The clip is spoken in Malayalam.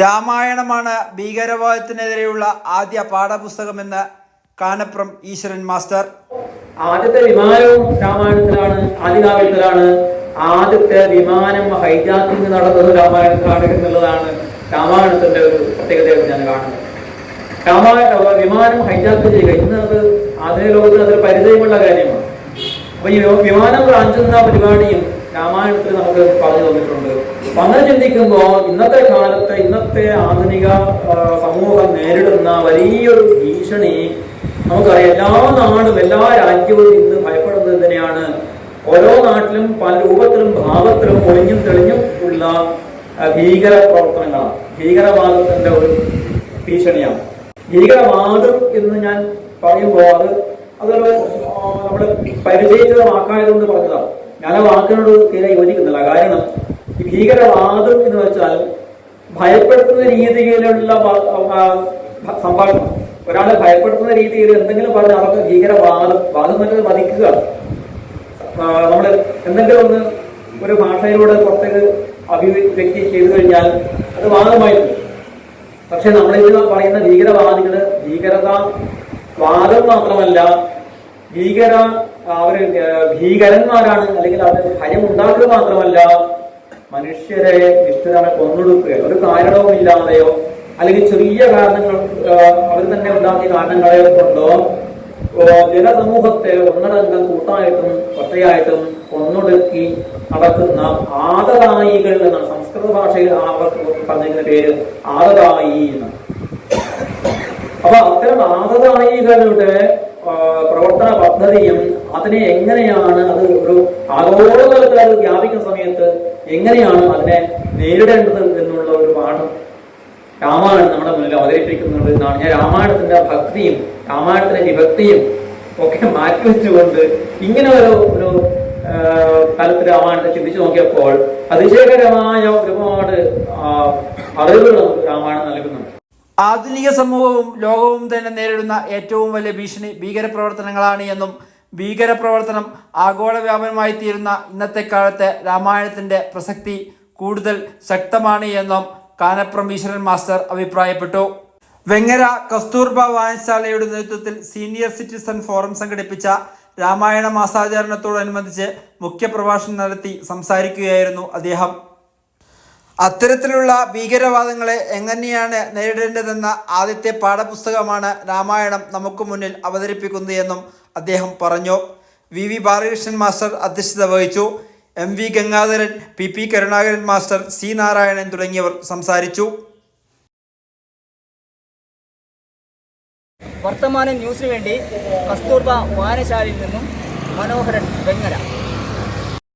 രാമായണമാണ് ഭീകരവാദത്തിനെതിരെയുള്ള ആദ്യ പാഠപുസ്തകമെന്ന് കാനപ്രം ഈശ്വരൻ മാസ്റ്റർ. ആദ്യത്തെ വിമാനവും രാമായണത്തിലാണ് ആദികാവ്യത്തിലാണ് ആദ്യത്തെ വിമാനം ഹൈജാക്കിംഗ് നടന്നത് രാമായണത്തിലാണ് എന്നുള്ളതാണ് രാമായണത്തിന്റെ ഒരു പ്രത്യേകതയായിട്ട് ഞാൻ കാണുന്നത്. രാമായണ വിമാനം ഹൈജാക്ക് ചെയ്യുക. ഇന്ന് അത് ആധുനിക ലോകത്തിന് അതൊരു പരിചയമുള്ള കാര്യമാണ്. അപ്പൊ ഈ വിമാനം റാഞ്ചുന്ന പരിപാടിയും രാമായണത്തിൽ നമുക്ക് പറഞ്ഞു തന്നിട്ടുണ്ട്. അപ്പൊ അങ്ങനെ ഇന്നത്തെ കാലത്ത് ഇന്നത്തെ ആധുനിക സമൂഹം നേരിടുന്ന വലിയൊരു ഭീഷണി നമുക്കറിയാം. എല്ലാ നാടും എല്ലാ രാജ്യവും ഇന്ന് ഭയപ്പെടുന്നത് തന്നെയാണ് ഓരോ നാട്ടിലും പല രൂപത്തിലും ഭാവത്തിലും ഒളിഞ്ഞും തെളിഞ്ഞും ഉള്ള ഭീകര പ്രവർത്തനങ്ങളാണ്. ഭീകരവാദത്തിന്റെ ഒരു ഭീഷണിയാണ്. ഭീകരവാദം എന്ന് ഞാൻ പറയുമ്പോൾ അത് അതൊരു നമ്മൾ പരിചയിച്ചത് പറഞ്ഞതാണ്. ആ വാക്കിനോട് തീരെ യോജിക്കുന്നില്ല. കാരണം ഭീകരവാദം എന്ന് വെച്ചാൽ ഭയപ്പെടുത്തുന്ന രീതിയിലുള്ള സംഭാഷണം. ഒരാളെ ഭയപ്പെടുത്തുന്ന രീതിയിൽ എന്തെങ്കിലും പറഞ്ഞ് അവർക്ക് ഭീകരവാദം വാദം നല്ലത് വധിക്കുക. നമ്മൾ എന്തെങ്കിലും ഒന്ന് ഒരു ഭാഷയിലൂടെ പുറത്തേക്ക് അഭിവ്യക്തി ചെയ്തു കഴിഞ്ഞാൽ അത് വാദമായി പോകും. പക്ഷെ നമ്മളിത് പറയുന്ന ഭീകരവാദികൾ ഭീകരത വാദം മാത്രമല്ല ഭീകര അവർ ഏർ ഭീകരന്മാരാണ് അല്ലെങ്കിൽ അവർ ഭയം ഉണ്ടാക്കുക മാത്രമല്ല മനുഷ്യരെ നിഷ്ഠുരമായി കൊന്നൊടുക്കുകയോ ഒരു കാരണവും ഇല്ലാതെയോ അല്ലെങ്കിൽ ചെറിയ കാരണങ്ങൾ അവർ തന്നെ ഉണ്ടാക്കിയ കാരണങ്ങളെ കൊണ്ടോ ജനസമൂഹത്തെ ഒന്നടങ്കം കൂട്ടായിട്ടും ഒറ്റയായിട്ടും കൊന്നൊടുക്കി നടക്കുന്ന ആദതായികൾ എന്നാണ്. സംസ്കൃത ഭാഷയിൽ അവർക്ക് പറഞ്ഞിരിക്കുന്ന പേര് ആദതായി എന്നാണ്. അപ്പൊ അത്തരം ആദതായികളുടെ പ്രവർത്തന പദ്ധതിയും അതിനെ എങ്ങനെയാണ് അത് ഒരു ആഗോളതലത്തിൽ അത് വ്യാപിക്കുന്ന സമയത്ത് എങ്ങനെയാണ് അതിനെ നേരിടേണ്ടത് എന്നുള്ള ഒരു പാഠം രാമായണം നമ്മുടെ മുന്നിൽ അവതരിപ്പിക്കുന്നുണ്ട് എന്നാണ്. ഞാൻ രാമായണത്തിന്റെ ഭക്തിയും രാമായണത്തിന്റെ വിഭക്തിയും ഒക്കെ മാറ്റിവെച്ചുകൊണ്ട് ഇങ്ങനെ ഒരു ഒരു കാലത്ത് രാമായണത്തെ ചിന്തിച്ചു നോക്കിയപ്പോൾ അതിശയകരമായ ഒരുപാട് അറിവുകൾ രാമായണം നൽകുന്നുണ്ട്. ആധുനിക സമൂഹവും ലോകവും തന്നെ നേരിടുന്ന ഏറ്റവും വലിയ ഭീഷണി ഭീകരപ്രവർത്തനങ്ങളാണ് എന്നും ഭീകരപ്രവർത്തനം ആഗോള വ്യാപനമായി തീരുന്ന ഇന്നത്തെ കാലത്ത് രാമായണത്തിന്റെ പ്രസക്തി കൂടുതൽ ശക്തമാണ് എന്നും കാനപ്രം ഈശ്വരൻ മാസ്റ്റർ അഭിപ്രായപ്പെട്ടു. വെങ്ങര കസ്തൂർബ വായനശാലയുടെ നേതൃത്വത്തിൽ സീനിയർ സിറ്റിസൺ ഫോറം സംഘടിപ്പിച്ച രാമായണ മാസാചരണത്തോടനുബന്ധിച്ച് മുഖ്യപ്രഭാഷണം നടത്തി സംസാരിക്കുകയായിരുന്നു അദ്ദേഹം. അത്തരത്തിലുള്ള ഭീകരവാദങ്ങളെ എങ്ങനെയാണ് നേരിടേണ്ടതെന്ന ആദ്യത്തെ പാഠപുസ്തകമാണ് രാമായണം നമുക്ക് മുന്നിൽ അവതരിപ്പിക്കുന്നത് എന്നും അദ്ദേഹം പറഞ്ഞു. വി വി ബാലകൃഷ്ണൻ മാസ്റ്റർ അധ്യക്ഷത വഹിച്ചു. M V Gangadharan P P Karunakaran master C Narayanan തുടങ്ങിയവർ സംസാരിച്ചു. വർത്തമാന ന്യൂസിനു വേണ്ടി കസ്തൂർബ വായനശാലയിൽ നിന്നും മനോഹരൻ വെങ്ങര.